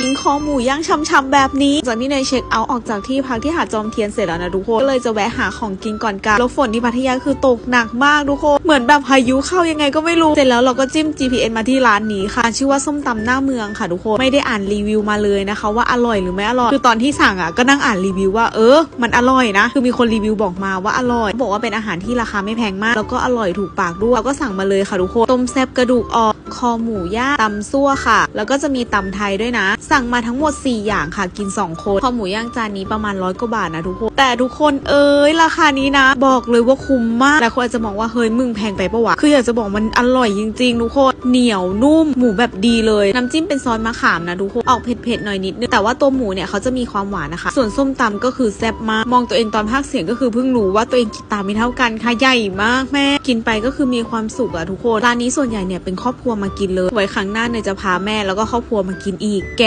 กินคอหมูย่างช่ำๆแบบนี้ จากที่เนยเช็คเอาท์ออกจากที่พักที่หาดจอมเทียนเสร็จแล้วนะทุกคน ก็เลยจะแวะหาของกินก่อนกัน แล้วฝนที่พัทยาคือตกหนักมากทุกคน เหมือนแบบพายุเข้ายังไงก็ไม่รู้ เสร็จแล้วเราก็จิ้ม GPS มาที่ร้านนี้ค่ะ ชื่อว่าส้มตำหน้าเมืองค่ะทุกคน ไม่ได้อ่านรีวิวมาเลยนะคะ ว่าอร่อยหรือไม่อร่อย คือตอนที่สั่งอะก็นั่งอ่านรีวิวว่าเออ มันอร่อยนะ คือมีคนรีวิวบอกมาว่าอร่อย บอกว่าเป็นอาหารที่ราคาไม่แพงมาก แล้วก็อร่อยถูกปากด้วยเราก็สั่งมาเลยค่ะทุกคน ต้มแซบกระดูกอ่อน คอหมูย่างตำซั่วค่ะ แล้วก็จะมีตำไทยด้วยนะสั่งมาทั้งหมด 4 อย่างค่ะกิน 2 คนคอหมูย่างจานนี้ประมาณร้อยกว่าบาทนะทุกคน แต่ทุกคนเอ้ยราคานี้นะ บอกเลยว่าคุ้มมากหลายคนอาจจะมองว่าเฮ้ยมึงแพงไปปะวะคืออยากจะบอกมันอร่อยจริงๆทุกคนเหนียวนุ่มหมูแบบดีเลย น้ำจิ้มเป็นซอสมะขามนะทุกคนออกเผ็ดๆหน่อยนิดนึงแต่ว่าตัวหมูเนี่ยเขาจะมีความหวานนะคะ ส่วนส้มตำก็คือแซ่บมากมองตัวเองตอนภาคเสียงก็คือเพิ่งรู้ว่าตัวเองคิดตามไม่เท่ากันค่ะใหญ่มากแม่ กินไปก็คือมีความสุขอะทุกคนร้านนี้ส่วนใหญ่เนี่ยเป็นครอบครัวมากินเลยไว้ครั้งหน้าเนี่ยจะพาแม่แล้วก็ครอบครัวมากินอีกแก